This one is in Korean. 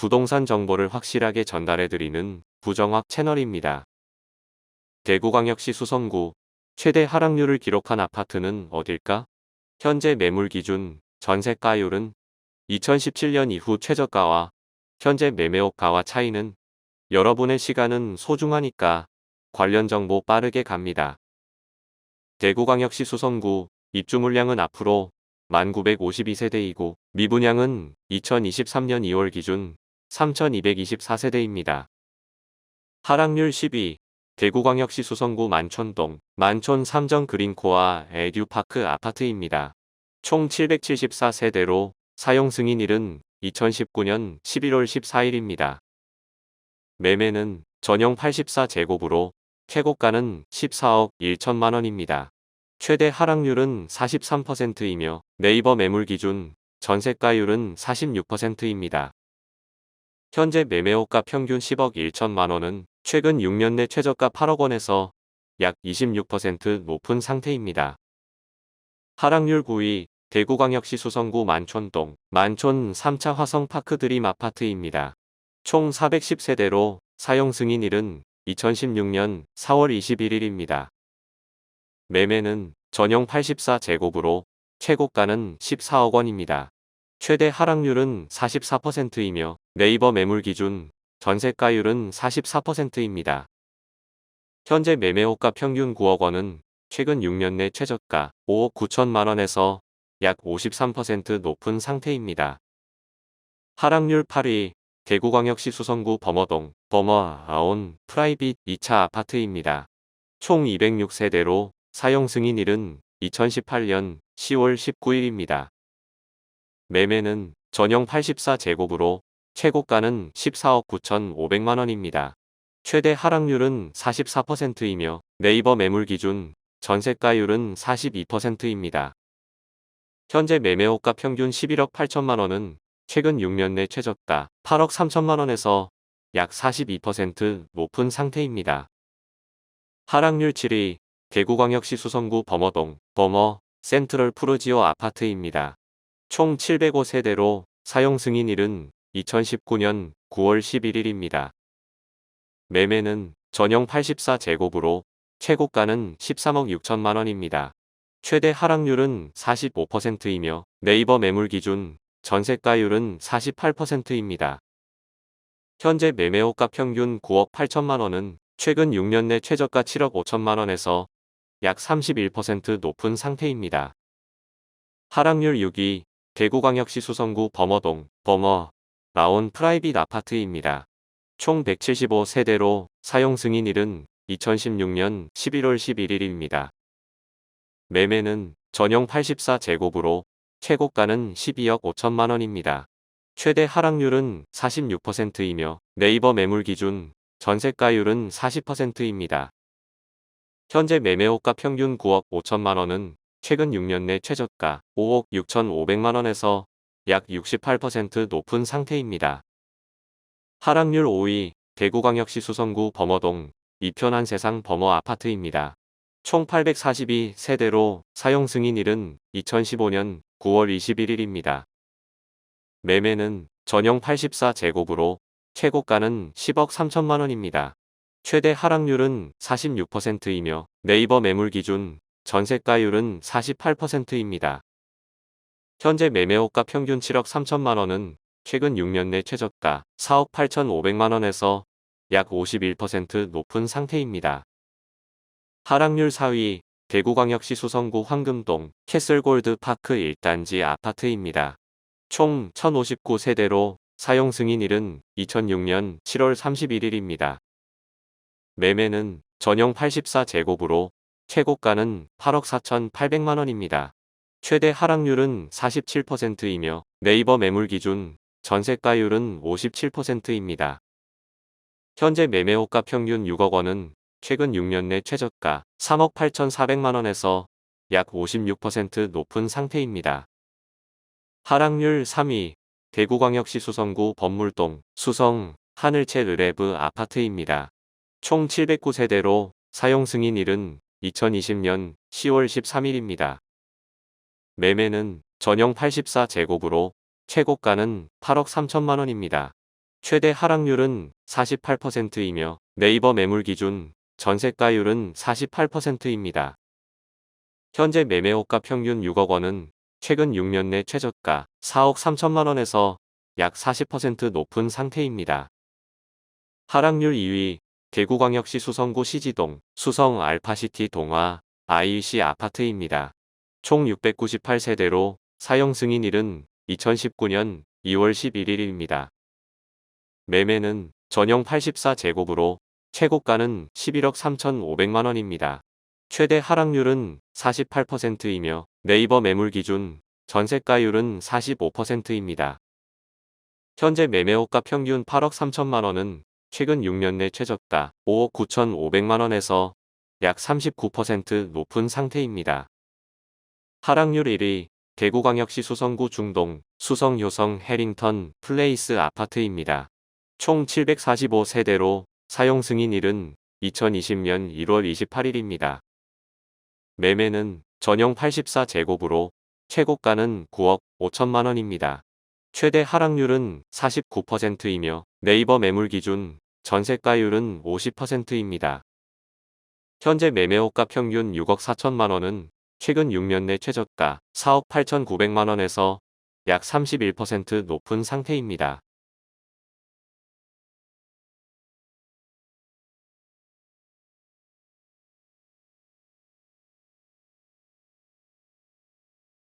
부동산 정보를 확실하게 전달해드리는 부정확 채널입니다. 대구광역시 수성구 최대 하락률을 기록한 아파트는 어딜까? 현재 매물 기준 전세가율은 2017년 이후 최저가와 현재 매매업가와 차이는 여러분의 시간은 소중하니까 관련 정보 빠르게 갑니다. 대구광역시 수성구 입주 물량은 앞으로 1952세대이고 미분양은 2023년 2월 기준 3224세대입니다. 하락률 10위 대구광역시 수성구 만촌동 만촌 삼정 그린코아 에듀파크 아파트입니다. 총 774세대로 사용 승인일은 2019년 11월 14일입니다. 매매는 전용 84제곱으로 최고가는 14억 1천만 원입니다. 최대 하락률은 43%이며 네이버 매물 기준 전세가율은 46%입니다. 현재 매매호가 평균 10억 1천만 원은 최근 6년 내 최저가 8억 원에서 약 26% 높은 상태입니다. 하락률 9위 대구광역시 수성구 만촌동 만촌 3차 화성파크 드림 아파트입니다. 총 410세대로 사용 승인일은 2016년 4월 21일입니다. 매매는 전용 84제곱으로 최고가는 14억 원입니다. 최대 하락률은 44%이며 네이버 매물 기준 전세가율은 44%입니다. 현재 매매호가 평균 9억 원은 최근 6년 내 최저가 5억 9천만 원에서 약 53% 높은 상태입니다. 하락률 8위 대구광역시 수성구 범어동 범어 아온 프라이빗 2차 아파트입니다. 총 206세대로 사용 승인일은 2018년 10월 19일입니다. 매매는 전용 84제곱으로 최고가는 14억 9천5백만 원입니다. 최대 하락률은 44%이며 네이버 매물 기준 전세가율은 42%입니다. 현재 매매호가 평균 11억 8천만 원은 최근 6년 내 최저가 8억 3천만 원에서 약 42% 높은 상태입니다. 하락률 7위 대구광역시 수성구 범어동 범어 센트럴 푸르지오 아파트입니다. 총 705세대로 사용 승인일은 2019년 9월 11일입니다. 매매는 전용 84제곱으로 최고가는 13억 6천만 원입니다. 최대 하락률은 45%이며 네이버 매물 기준 전세가율은 48%입니다. 현재 매매호가 평균 9억 8천만 원은 최근 6년 내 최저가 7억 5천만 원에서 약 31% 높은 상태입니다. 하락률 6위 대구광역시 수성구 범어동 범어 나온 프라이빗 아파트입니다. 총 175세대로 사용 승인일은 2016년 11월 11일입니다. 매매는 전용 84제곱으로 최고가는 12억 5천만 원입니다. 최대 하락률은 46%이며 네이버 매물 기준 전세가율은 40%입니다. 현재 매매호가 평균 9억 5천만 원은 최근 6년 내 최저가 5억 6천5백만 원에서 약 68% 높은 상태입니다. 하락률 5위 대구광역시 수성구 범어동 이편한 세상 범어 아파트입니다. 총 842세대로 사용 승인일은 2015년 9월 21일입니다. 매매는 전용 84제곱으로 최고가는 10억 3천만 원입니다. 최대 하락률은 46%이며 네이버 매물 기준 전세가율은 48%입니다. 현재 매매호가 평균 7억 3천만 원은 최근 6년 내 최저가 4억 8천5백만 원에서 약 51% 높은 상태입니다. 하락률 4위 대구광역시 수성구 황금동 캐슬골드 파크 1단지 아파트입니다. 총 1059세대로 사용 승인일은 2006년 7월 31일입니다. 매매는 전용 84제곱으로 최고가는 8억 4천8백만 원입니다. 최대 하락률은 47%이며 네이버 매물 기준 전세가율은 57%입니다. 현재 매매호가 평균 6억 원은 최근 6년 내 최저가 3억 8천4백만 원에서 약 56% 높은 상태입니다. 하락률 3위 대구광역시 수성구 범물동 수성 하늘채 르레브 아파트입니다. 총 709세대로 사용 승인 일은 2020년 10월 13일입니다. 매매는 전용 84제곱으로 최고가는 8억 3천만 원입니다. 최대 하락률은 48%이며 네이버 매물 기준 전세가율은 48%입니다. 현재 매매호가 평균 6억 원은 최근 6년 내 최저가 4억 3천만 원에서 약 40% 높은 상태입니다. 하락률 2위 대구광역시 수성구 시지동 수성 알파시티 동화 IUC 아파트입니다. 총 698세대로 사용 승인일은 2019년 2월 11일입니다. 매매는 전용 84제곱으로 최고가는 11억 3,500만 원입니다. 최대 하락률은 48%이며 네이버 매물 기준 전세가율은 45%입니다. 현재 매매호가 평균 8억 3천만 원은 최근 6년 내 최저가 5억 9,500만 원에서 약 39% 높은 상태입니다. 하락률 1위 대구광역시 수성구 중동 수성효성 해링턴 플레이스 아파트입니다. 총 745세대로 사용 승인 일은 2020년 1월 28일입니다. 매매는 전용 84제곱으로 최고가는 9억 5천만 원입니다. 최대 하락률은 49%이며 네이버 매물 기준 전세가율은 50%입니다. 현재 매매호가 평균 6억 4천만 원은 최근 6년 내 최저가 4억 8천 9백만 원에서 약 31% 높은 상태입니다.